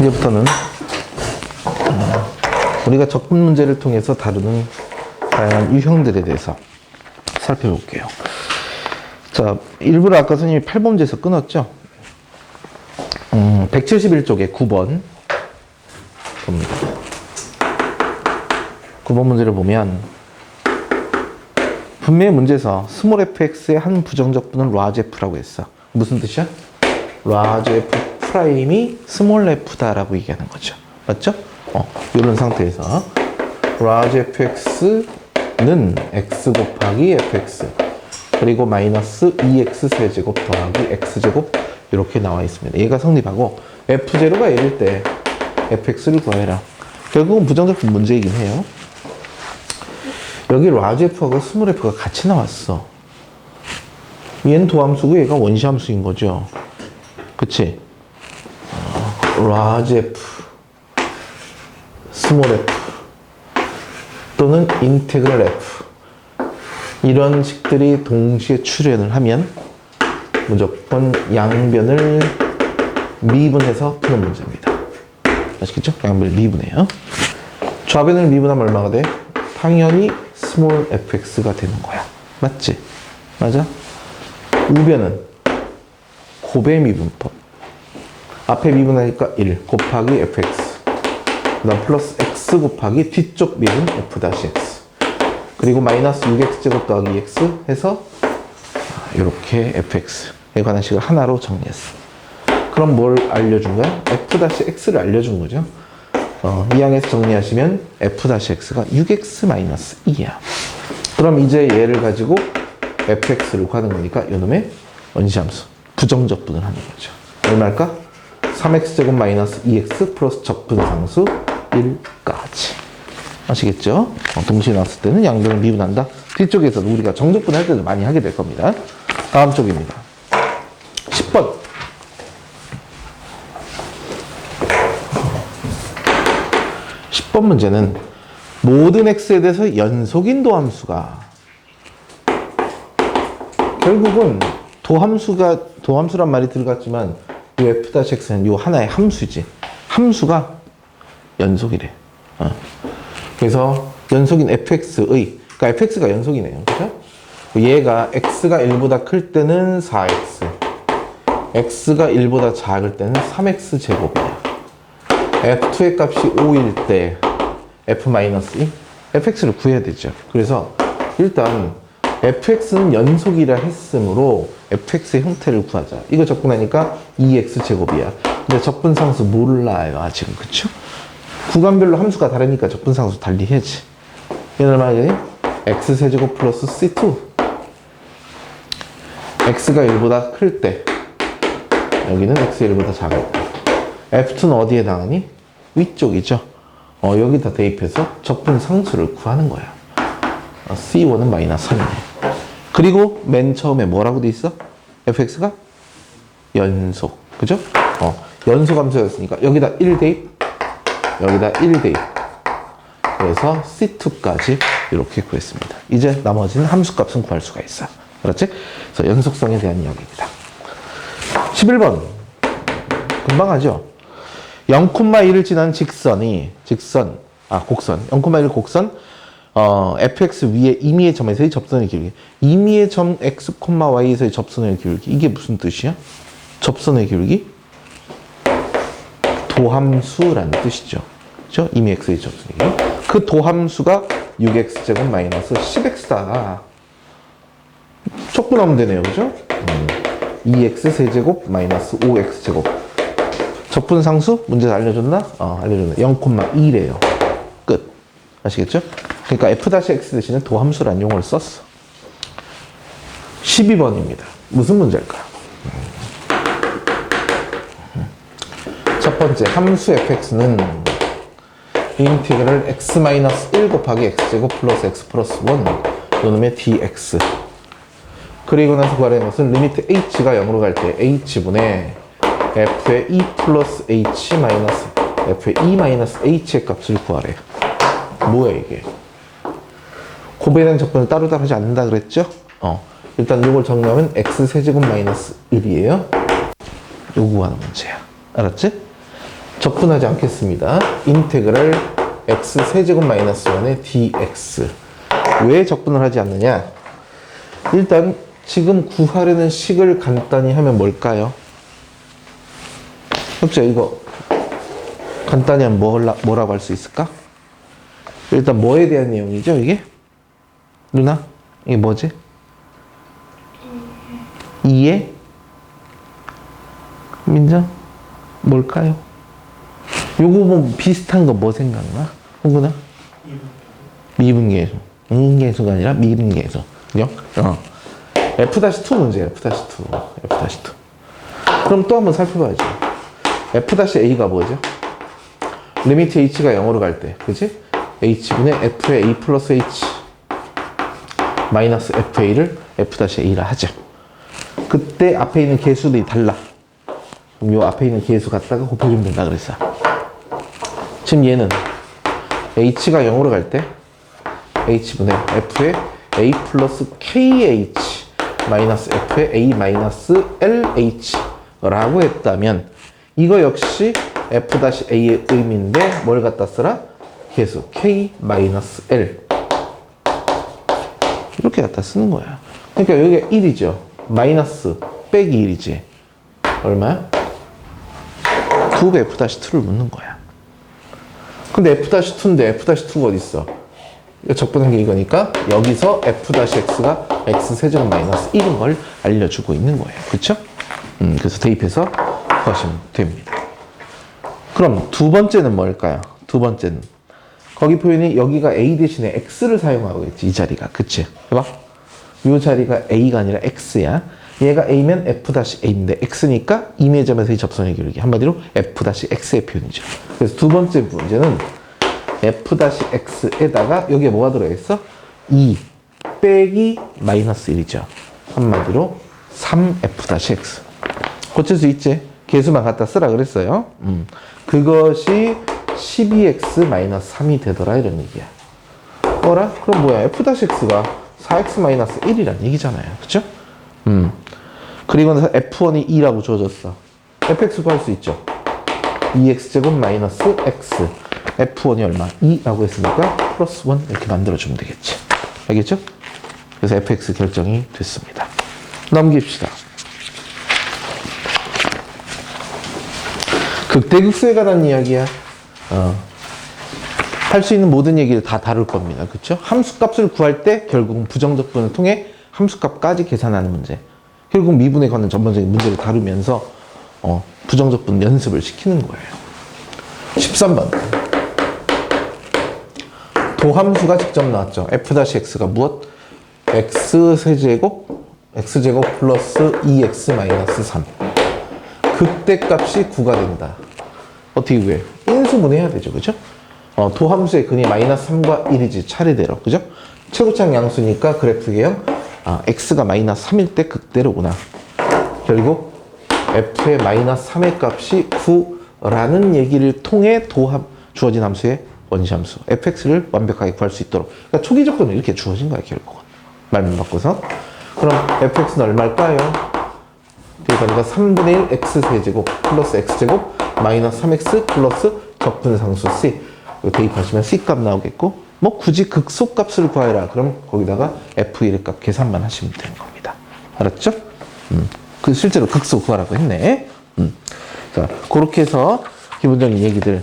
이제부터는 음, 우리가 적분 문제를 통해서 다루는 다양한 유형들에 대해서 살펴볼게요. 자, 일부러 아까 선생님이 8번제에서 끊었죠? 음, 171쪽에 9번 봅니다. 9번 문제를 보면 분명히 문제에서 스몰 fx의 한 부정적분은 라지 f라고 했어. 무슨 뜻이야? f 프라임이 스몰 f다라고 얘기하는 거죠. 맞죠? 어, 이런 상태에서 라지 fx는 x 곱하기 fx 그리고 마이너스 2x 세제곱 더하기 x제곱 이렇게 나와 있습니다. 얘가 성립하고 f0가 1일 때 fx를 구해라. 결국은 부정적분 문제이긴 해요. 여기 라지 f하고 스몰 f가 같이 나왔어. 얘는 도함수고 얘가 원시함수인 거죠. 그치? 어, 라지 f, 스몰 f 또는 인테그럴 f 이런 식들이 동시에 출현을 하면 무조건 양변을 미분해서 푸는 문제입니다. 아시겠죠? 양변을 미분해요. 좌변을 미분하면 얼마가 돼? 당연히 스몰 fx가 되는 거야. 맞지? 맞아? 우변은 곱의 미분법. 앞에 미분하니까 1 곱하기 fx. 그 다음 플러스 x 곱하기 뒤쪽 미분 f-x. 그리고 마이너스 6x제곱 더하기 2x 해서 이렇게 fx에 관한 식을 하나로 정리했어. 그럼 뭘 알려준 거야? f-x를 알려준 거죠. 어, 이 항에서 정리하시면 f-x가 6x-2야. 그럼 이제 얘를 가지고 fx를 구하는 거니까 이놈의 원시함수 부정적분을 하는 거죠. 얼마일까? 3x제곱 마이너스 2x 플러스 적분상수 1까지. 아시겠죠? 어, 동시에 나왔을 때는 양변을 미분한다. 뒤쪽에서도 우리가 정적분 할 때도 많이 하게 될 겁니다. 다음 쪽입니다. 10번. 10번 문제는 모든 x에 대해서 연속인 도함수가 결국은 도함수가 도함수란 말이 들어갔지만 이 f-x는 요 하나의 함수지. 함수가 연속이래. 어. 그래서 연속인 fx의 그러니까 fx가 연속이네요. 그죠? 얘가 x가 1보다 클 때는 4x x가 1보다 작을 때는 3x 제곱이야. f2의 값이 5일 때 f-2 fx를 구해야 되죠. 그래서 일단 fx는 연속이라 했으므로 fx의 형태를 구하자. 이거 접근하니까 2x 제곱이야. 근데 적분상수 몰라요 아직은 그쵸? 구간별로 함수가 다르니까 적분상수 달리 해야지. 얘는 얼마냐? x 세제곱 플러스 c2 x가 1보다 클 때 여기는 x 1보다 작을 때 f2는 어디에 해당하니? 위쪽이죠. 어, 여기다 대입해서 적분 상수를 구하는 거야. 어, C1은 마이너스 3이네. 그리고 맨 처음에 뭐라고 돼 있어? fx가 연속. 그죠? 어, 연속 함수였으니까 여기다 1 대입, 여기다 1 대입. 그래서 C2까지 이렇게 구했습니다. 이제 나머지는 함수값은 구할 수가 있어. 그렇지? 그래서 연속성에 대한 이야기입니다. 11번. 금방 하죠? 0,1을 지난 직선이, 직선, 아, 곡선, 0,1 곡선, 어, fx 위에 임의의 점에서의 접선의 길기. 임의의 점 x, y에서의 접선의 길기. 이게 무슨 뜻이야? 접선의 길기? 도함수라는 뜻이죠. 그죠? 임의 x의 접선의 길기. 그 도함수가 6x제곱 마이너스 10x다. 촉분하면 되네요. 그죠? 음. 2x 세제곱 마이너스 5x제곱. 적분상수 문제에서 알려줬나? 어, 알려줬네. 0,2래요. 끝. 아시겠죠? 그러니까 f-x 대신에 도함수란 용어를 썼어. 12번입니다. 무슨 문제일까요? 첫 번째, 함수 fx는 인티그럴 x-1 곱하기 x제곱 플러스 x 플러스 1 요놈의 dx 그리고 나서 구하려는 것은 리미트 h가 0으로 갈 때 h분의 f의 e 플러스 h 마이너스 f의 e 마이너스 h의 값을 구하래요. 뭐야 이게? 대한 적분을 따로따로 하지 않는다 그랬죠? 어. 일단 이걸 정리하면 x 세제곱 마이너스 1이에요. 요거 하는 문제야. 알았지? 적분하지 않겠습니다. 인테그랄 x 세제곱 마이너스 1의 dx. 왜 적분을 하지 않느냐? 일단 지금 구하려는 식을 간단히 하면 뭘까요? 혹시 이거 간단히 하면 뭐, 뭐라고 할 수 있을까? 일단 뭐에 대한 내용이죠, 이게? 누나? 이게 뭐지? 2에? 민정? 뭘까요? 요거 뭐 비슷한 거 뭐 생각나? 홍구나? 미분계수. 음계수가 아니라 미분계수. 그죠? 어. F-2 문제예요, F-2. F-2. 그럼 또 한번 살펴봐야죠. F-A가 뭐죠? 리미트 h가 0으로 갈 때, 그지? h분의 f의 a 플러스 h 마이너스 fa를 f-a라 하죠. 그때 앞에 있는 계수들이 달라. 그럼 요 앞에 있는 계수 갖다가 곱해주면 된다 그랬어. 지금 얘는 h가 0으로 갈 때 h분의 f의 a 플러스 kh 마이너스 f의 a 마이너스 lh라고 했다면 이거 역시 f-a의 의미인데 뭘 갖다 쓰라? 계수 k 마이너스 l 이렇게 갖다 쓰는 거야. 그러니까 여기가 1이죠. 마이너스 빼기 1이지. 얼마야? 9배 f-2를 묻는 거야. 근데 f-2인데 f-2가 어디 있어? 이거 적분한 게 이거니까 여기서 f-x가 x 세제곱 마이너스 1인 걸 알려주고 있는 거예요. 그렇죠? 음, 그래서 대입해서 구하시면 됩니다. 그럼 두 번째는 뭘까요? 두 번째는 거기 표현이 여기가 a 대신에 x를 사용하고 있지 이 자리가 그치? 해봐 이 자리가 a가 아니라 x야 얘가 a면 f-a인데 x니까 임의 점에서의 접선의 기울기 한마디로 f-x의 표현이죠 그래서 두 번째 문제는 f-x에다가 여기에 뭐가 들어있어? 2 빼기 마이너스 1이죠 한마디로 3f-x 고칠 수 있지? 개수만 갖다 쓰라 그랬어요 음. 그것이 12x-3이 되더라 이런 얘기야. 뭐라? 그럼 뭐야? f-x가 4x-1이란 얘기잖아요. 그쵸? 음. 그리고 나서 f1이 2라고 주어졌어. fx 구할 수 있죠. 2x제곱 마이너스 x. f1이 얼마? 2라고 했으니까 플러스 1 이렇게 만들어주면 되겠지. 알겠죠? 그래서 fx 결정이 됐습니다. 넘깁시다. 극대극소에 관한 이야기야. 어. 할 수 있는 모든 얘기를 다 다룰 겁니다. 그렇죠? 함수값을 구할 때 결국은 부정적 분을 통해 함수값까지 계산하는 문제. 결국 미분에 관한 전반적인 문제를 다루면서 어, 부정적 분 연습을 시키는 거예요. 13번. 도함수가 직접 나왔죠. f-x가 무엇? x 세제곱 x제곱 플러스 2x 마이너스 3. 극대값이 9가 된다. 어떻게 구해? 인수분해해야 되죠. 그죠? 어, 도함수의 근이 마이너스 3과 1이지 차례대로. 그죠? 최고창 양수니까 그래프 개형 아, x가 마이너스 3일 때 극대로구나. 결국 f의 마이너스 3의 값이 9라는 얘기를 통해 도함 주어진 함수의 원시함수 fx를 완벽하게 구할 수 있도록 그러니까 초기 조건은 이렇게 주어진 거야 결국은 말만 바꿔서 그럼 fx는 얼마일까요? 그러니까 3분의 1 x 세제곱 플러스 x제곱 마이너스 3x 플러스 적분상수 c 이거 대입하시면 c 값 나오겠고 뭐 굳이 극소 값을 구하라 그럼 거기다가 f1의 값 계산만 하시면 되는 겁니다 알았죠? 음. 그 실제로 극소 구하라고 했네 음. 자 그렇게 해서 기본적인 얘기들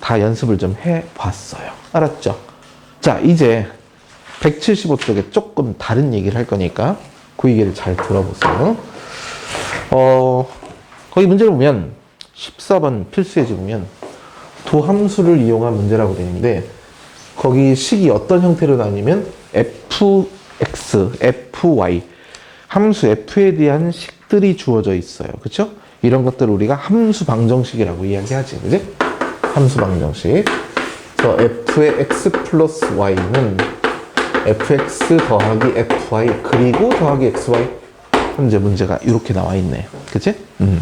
다 연습을 좀 해봤어요 알았죠? 자 이제 175쪽에 조금 다른 얘기를 할 거니까 그 얘기를 잘 들어보세요 어 거기 문제를 보면 14번 필수예지 보면 도함수를 이용한 문제라고 되어 있는데 거기 식이 어떤 형태로 나뉘면 fx, fy 함수 f에 대한 식들이 주어져 있어요. 그렇죠? 이런 것들을 우리가 함수 방정식이라고 이야기하지. 그지? 함수 방정식. 그래서 f의 x 플러스 y는 fx 더하기 fy 그리고 더하기 xy 현재 문제가 이렇게 나와 있네. 그치? 음.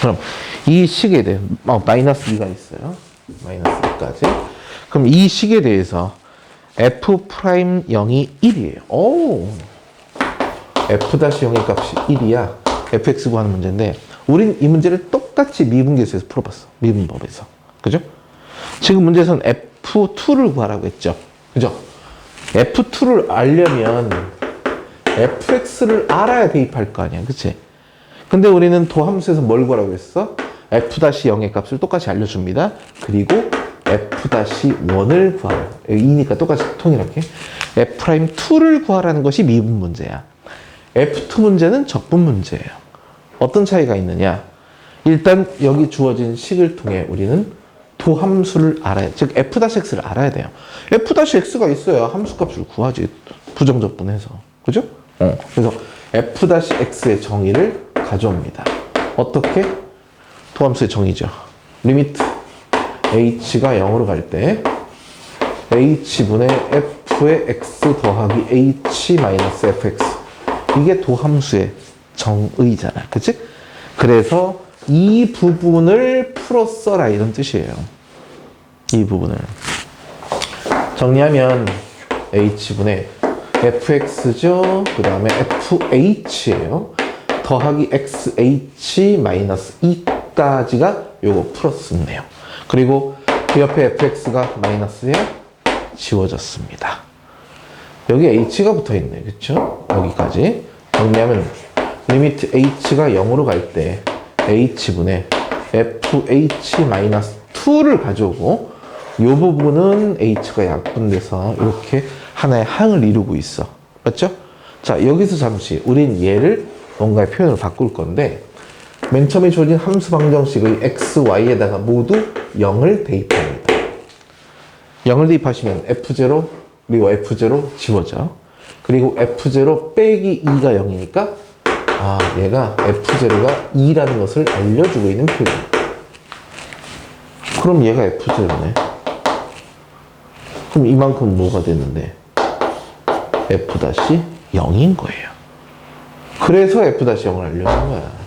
그럼 이 식에 대해 어, 마이너스 2가 있어요. 마이너스 2까지. 그럼 이 식에 대해서 f 프라임 0이 1이에요. 오. f 다시 0의 값이 1이야. fx 구하는 문제인데 우린 이 문제를 똑 똑같이 미분계수에서 풀어봤어. 미분법에서. 그죠? 지금 문제에서는 F2를 구하라고 했죠. 그죠? F2를 알려면 fx를 알아야 대입할 거 아니야. 그치? 근데 우리는 도함수에서 뭘 구하라고 했어? F-0의 값을 똑같이 알려줍니다. 그리고 f-1을 구하라. 2니까 똑같이 통일할게. f'2를 구하라는 것이 미분 문제야. f2 문제는 적분 문제예요. 어떤 차이가 있느냐? 일단 여기 주어진 식을 통해 우리는 도함수를 알아야, 즉 f-x를 알아야 돼요. f-x가 있어야 함수값을 구하지. 부정적분해서. 그죠? 어. 그래서 f-x의 정의를 가져옵니다. 어떻게? 도함수의 정의죠. 리미트 h가 0으로 갈 때 h분의 f의 x 더하기 h 마이너스 fx 이게 도함수의 정의잖아. 그치? 그래서 이 부분을 풀어 써라 이런 뜻이에요. 이 부분을 정리하면 h분의 fx죠. 그 다음에 fh예요. 더하기 xh 마이너스 2 까지가 요거 풀었었네요. 그리고 그 옆에 fx가 마이너스에 지워졌습니다. 여기 h가 붙어 있네. 그쵸? 여기까지. 정리하면 리미트 h가 0으로 갈 때 h분의 fh 마이너스 2를 가져오고 이 부분은 h가 약분돼서 이렇게 하나의 항을 이루고 있어. 맞죠? 자, 여기서 잠시 우린 얘를 뭔가의 표현을 바꿀 건데 맨 처음에 주어진 함수 방정식의 x, y에다가 모두 0을 대입합니다. 0을 대입하시면 f0 그리고 f0 지워져. 그리고 f0 빼기 2가 0이니까 아 얘가 f0가 2라는 것을 알려주고 있는 표현. 그럼 얘가 f0네. 그럼 이만큼 뭐가 되는데 f-0인 거예요. 그래서 f-0을 알려준 거야.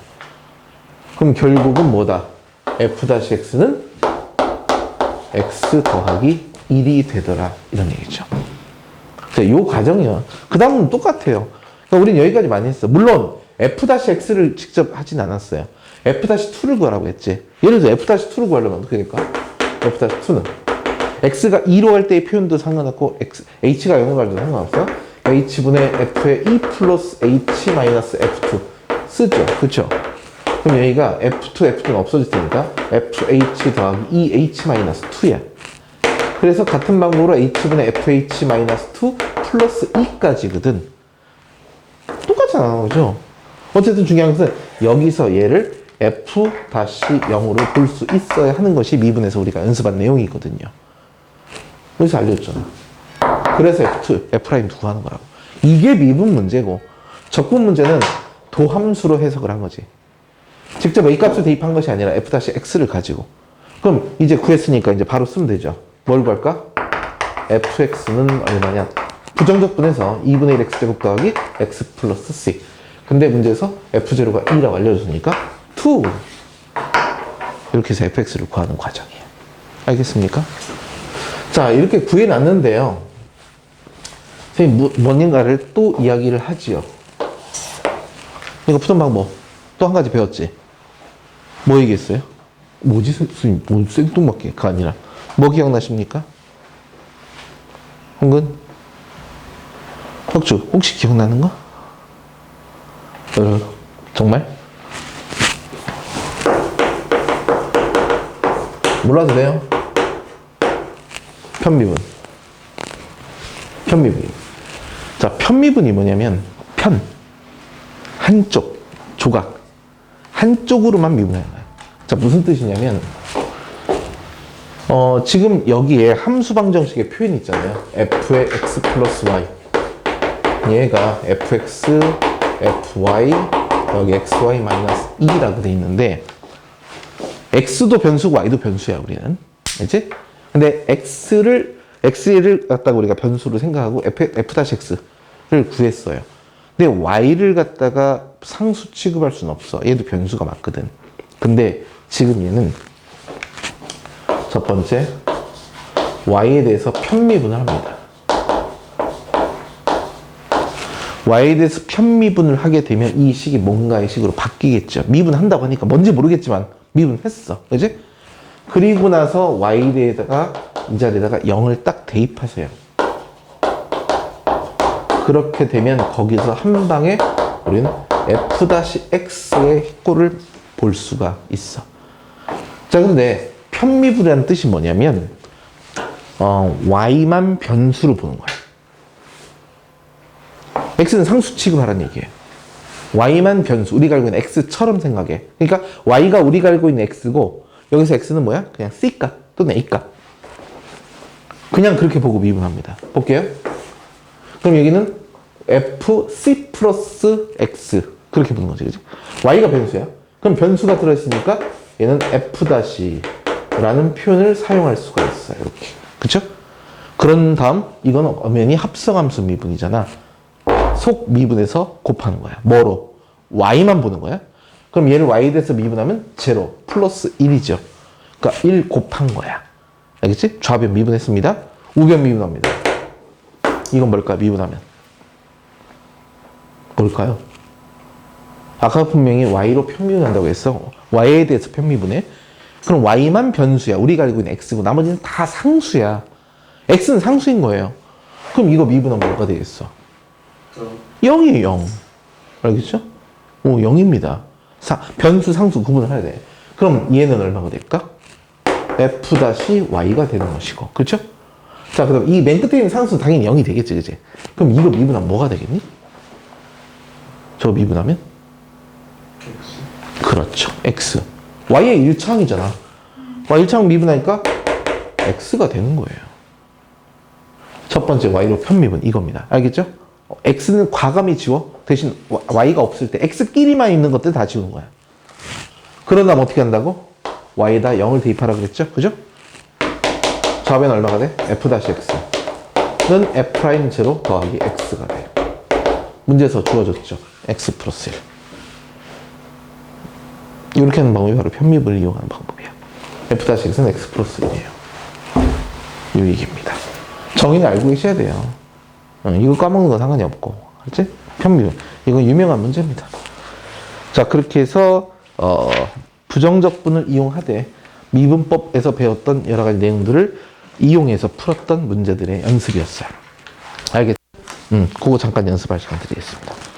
그럼 결국은 뭐다? f-x는 x 더하기 1이 되더라. 이런 얘기죠. 자, 요 과정이야. 그 다음은 똑같아요. 그러니까 우린 여기까지 많이 했어. 물론 f-x를 직접 하진 않았어요. f-2를 구하라고 했지. 예를 들어 f-2를 구하려면 될까? f-2는 x가 2로 할 때의 표현도 상관없고 x, h가 0으로 갈 때도 상관없어. h분의 f의 2 플러스 h 마이너스 f2 쓰죠. 그쵸? 그럼 여기가 f2, f2는 없어질 테니까 fh 더하기 2h 마이너스 2야. 그래서 같은 방법으로 h분의 fh 마이너스 2 플러스 2까지거든. 똑같이 나오는 거죠. 어쨌든 중요한 것은 여기서 얘를 f-0으로 볼 수 있어야 하는 것이 미분에서 우리가 연습한 내용이거든요. 그래서 알려줬잖아. 그래서 F2, F'두 하는 거라고. 이게 미분 문제고, 적분 문제는 도함수로 해석을 한 거지. 직접 A 값을 대입한 것이 아니라 F-X를 가지고. 그럼 이제 구했으니까 이제 바로 쓰면 되죠. 뭘 구할까? fx는 얼마냐? 부정적분해서 2분의 1 x제곱 더하기 x 플러스 c. 근데 문제에서 f0가 1이라고 알려줬으니까 2. 이렇게 해서 fx를 구하는 과정이에요. 알겠습니까? 자, 이렇게 구해놨는데요. 선생님, 뭐- 뭔가를 또 이야기를 하지요. 이거 푸는 방법. 또 한 가지 배웠지? 뭐 얘기했어요? 뭐지, 선생님? 뭐 생뚱맞게가 아니라. 뭐 기억나십니까? 홍근? 혁주, 혹시 기억나는 거? 어, 정말? 몰라도 돼요? 편미분. 편미분. 자, 편미분이 뭐냐면, 편. 한쪽, 조각. 한쪽으로만 거예요. 자, 무슨 뜻이냐면, 어, 지금 여기에 함수 방정식의 표현이 있잖아요. f의 x 플러스 y. 얘가 fx, fy, 여기 xy 마이너스 2라고 돼 있는데, x도 변수고 y도 변수야, 우리는. 알지? 근데 x를, x를 갖다가 우리가 변수로 생각하고 f, f-x를 구했어요. 근데 y를 갖다가 상수 취급할 수는 없어. 얘도 변수가 맞거든. 근데 지금 얘는 첫 번째, y에 대해서 편미분을 합니다. y에 대해서 편미분을 하게 되면 이 식이 뭔가의 식으로 바뀌겠죠. 미분한다고 하니까 뭔지 모르겠지만 미분했어. 그지? 그리고 나서 y에다가 이 자리에다가 0을 딱 대입하세요. 그렇게 되면 거기서 한 방에 우리는 f-x의 꼴을 볼 수가 있어. 자, 근데 편미분이라는 뜻이 뭐냐면, 어, y만 변수로 보는 거야. x는 상수 취급하라는 얘기예요. y만 변수, 우리가 알고 있는 x처럼 생각해. 그러니까 y가 우리가 알고 있는 x고, 여기서 x는 뭐야? 그냥 c값 또는 a값. 그냥 그렇게 보고 미분합니다. 볼게요. 그럼 여기는 fc 플러스 x 그렇게 보는 거지, 그지? y가 변수야. 그럼 변수가 들어있으니까 얘는 f-라는 표현을 사용할 수가 있어요. 이렇게. 그쵸? 그런 다음 이건 엄연히 합성함수 미분이잖아. 속 미분에서 곱하는 거야. 뭐로? y만 보는 거야. 그럼 얘를 y에 대해서 미분하면 제로 플러스 1이죠. 그러니까 1 곱한 거야. 알겠지? 좌변 미분했습니다. 우변 미분합니다. 이건 뭘까? 미분하면. 뭘까요? 아까 분명히 y로 편미분한다고 했어. y에 대해서 편미분해. 그럼 y만 변수야. 우리가 알고 있는 x고 나머지는 다 상수야. x는 상수인 거예요. 그럼 이거 미분하면 뭐가 되겠어? 0이에요, 0. 알겠죠? 오, 0입니다. 사, 변수, 상수 구분을 해야 돼. 그럼 얘는 얼마가 될까? f-y가 되는 것이고. 그렇죠? 자, 그럼 이맨 끝에 있는 상수 당연히 0이 되겠지, 그지? 그럼 이거 미분하면 뭐가 되겠니? 저거 미분하면? 그렇죠. x. y의 1차항이잖아. y 1차항 미분하니까 x가 되는 거예요. 첫 번째 y로 편미분 이겁니다. 알겠죠? 어, x는 과감히 지워. 대신 y가 없을 때 x끼리만 있는 것들 다 지우는 거야. 그러다면 어떻게 한다고? y에다 0을 대입하라 그랬죠? 그죠? 좌변 얼마가 돼? f-x는 f'0 더하기 x가 돼. 문제에서 주어졌죠. X 플러스 1. 이렇게 하는 방법이 바로 편미분을 이용하는 방법이야. f-x는 x 플러스 1이에요. 이 얘기입니다. 정의는 알고 계셔야 돼요. 어, 이거 까먹는 건 상관이 없고. 알지? 편미분. 이건 유명한 문제입니다. 자, 그렇게 해서, 어, 부정적분을 이용하되 미분법에서 배웠던 여러 가지 내용들을 이용해서 풀었던 문제들의 연습이었어요. 알겠죠? 음, 그거 잠깐 연습할 시간 드리겠습니다.